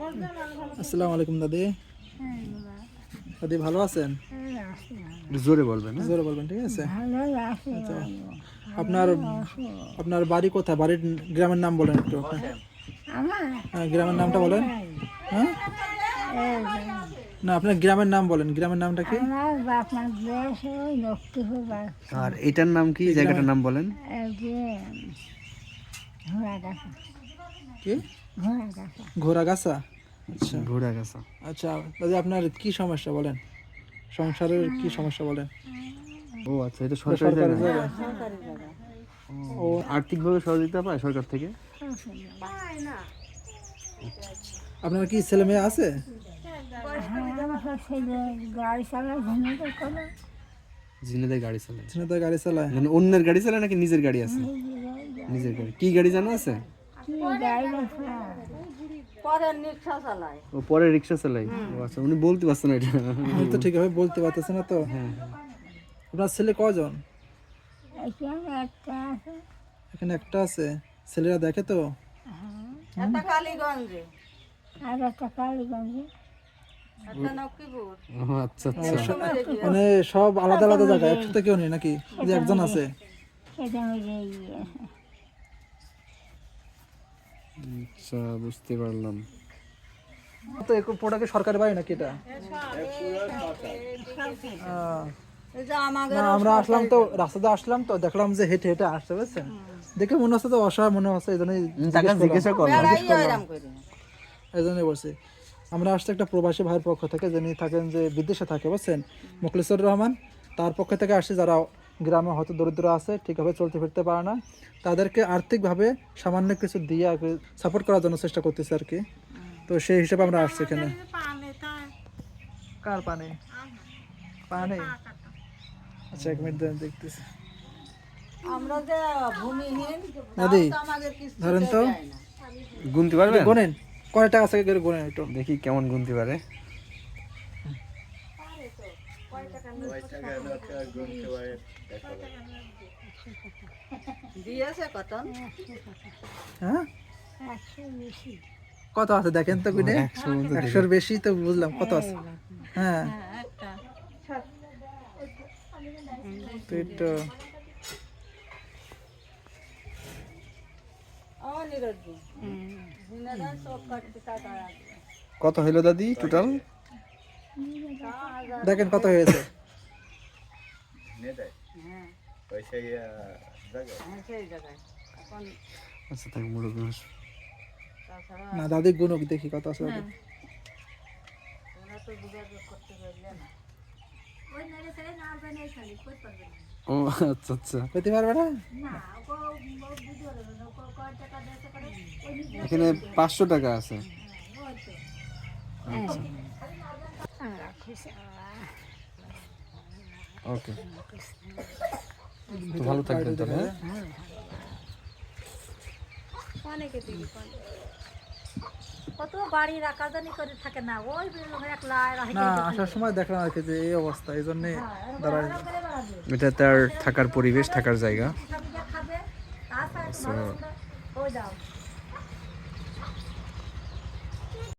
আসসালামু আলাইকুম দাদি। দাদি ভালো আছেন? জোরে বলবেন হ্যাঁ? জোরে বলবেন ঠিক আছে? ভালো আপনার আপনার বাড়ি কোথায়? বাড়ির গ্রামের নাম বলেন একটু হ্যাঁ, গ্রামের নামটা বলেন। হ্যাঁ? না আপনার গ্রামের নাম বলেন। গ্রামের নামটা কি? আর এটার নাম কি? জায়গাটার নাম বলেন। কি? ঘোড়া গাছা আচ্ছা। ঘোড়া গাছা আচ্ছা দাদি আপনার কি সমস্যা বলেন? সংসারের কি সমস্যা বলেন? ও আচ্ছা এটা সরকারি জায়গা? ও আর্থিকভাবে সহযোগিতা পায় সরকার থেকে? আপনার কি ছেলে মেয়ে আছে? গাড়ি চালা জিনেদের গাড়ি চালায়। গাড়ি চালায়। মানে অন্যের গাড়ি চালায় নাকি নিজের গাড়ি আছে? নিজের গাড়ি। কি গাড়ি জানা আছে? পরে রিক্সা চালাই ও আচ্ছা উনি বলতে পারছেন না এটা। আমি তো ঠিকভাবে বলতে পারতেছে না তো। হ্যাঁ। আপনার ছেলে কজন এখানে একটা আছে। এখানে একটা আছে। ছেলেরা দেখে তো? আর একটা কালীগঞ্জে। ও আচ্ছা আচ্ছা। মানে সব আলাদা আলাদা জায়গায় একসাথে কেউ নেই নাকি? একজন আছে। আচ্ছা বুঝতে পারলাম। তো একটু পোটাকে সরকারি বাড়ি নাকি এটা? না আমরা আসলাম তো রাস্তাতে আসলাম তো দেখলাম যে হেঁটে হেঁটে আসছে বুঝছেন? দেখে মনে হচ্ছে তো অসহায় মনে হচ্ছে এই জন্যই জিজ্ঞাসা করলাম। এই জন্যই বলছি। আমরা আসছি একটা প্রবাসী ভাইয়ের পক্ষ থেকে যিনি থাকেন যে বিদেশে থাকে বুঝছেন? মুখলিসুর রহমান তার পক্ষ থেকে আসছে যারা গ্রামে হয়তো দরিদ্র আছে ঠিকভাবে চলতে ফিরতে পারে না। তাদেরকে আর্থিকভাবে সামান্য কিছু দিয়ে আর সাপোর্ট করার জন্য চেষ্টা করতেছে আর কি। তো সেই হিসেবে আমরা আসছি এখানে। কার পানি? পানি? আচ্ছা এক মিনিট দেন দেখতেছি। আমরা যে ভূমিহীন ধরেন তো। গুনতে পারবেন? গোনেন। কয় আছে করে গোনেন একটু। দেখি কেমন গুনতে পারে। কত হ্যাঁ? কত আছে দেখেন তো গুনে? একশোর বেশি তো বুঝলাম কত আছে? হ্যাঁ। তো কত হইল দাদি টোটাল দেখেন কত হয়েছে। হ্যাঁ সেই জায়গায় এখন আচ্ছা না দাদি গুণক দেখি কত আছে ও আচ্ছা আচ্ছা। পেতে পারবে না? এখানে পাঁচশো টাকা আছে। ওকে তো ভালো থাকবেন তাহলে হ্যাঁ? কত বাড়ি রাখাজানি করে থাকে না ওই একলা না আসার সময় দেখলাম আর কি যে এই অবস্থা এই জন্যে দাঁড়ায় এটা তার থাকার পরিবেশ থাকার জায়গা। ওই দাও।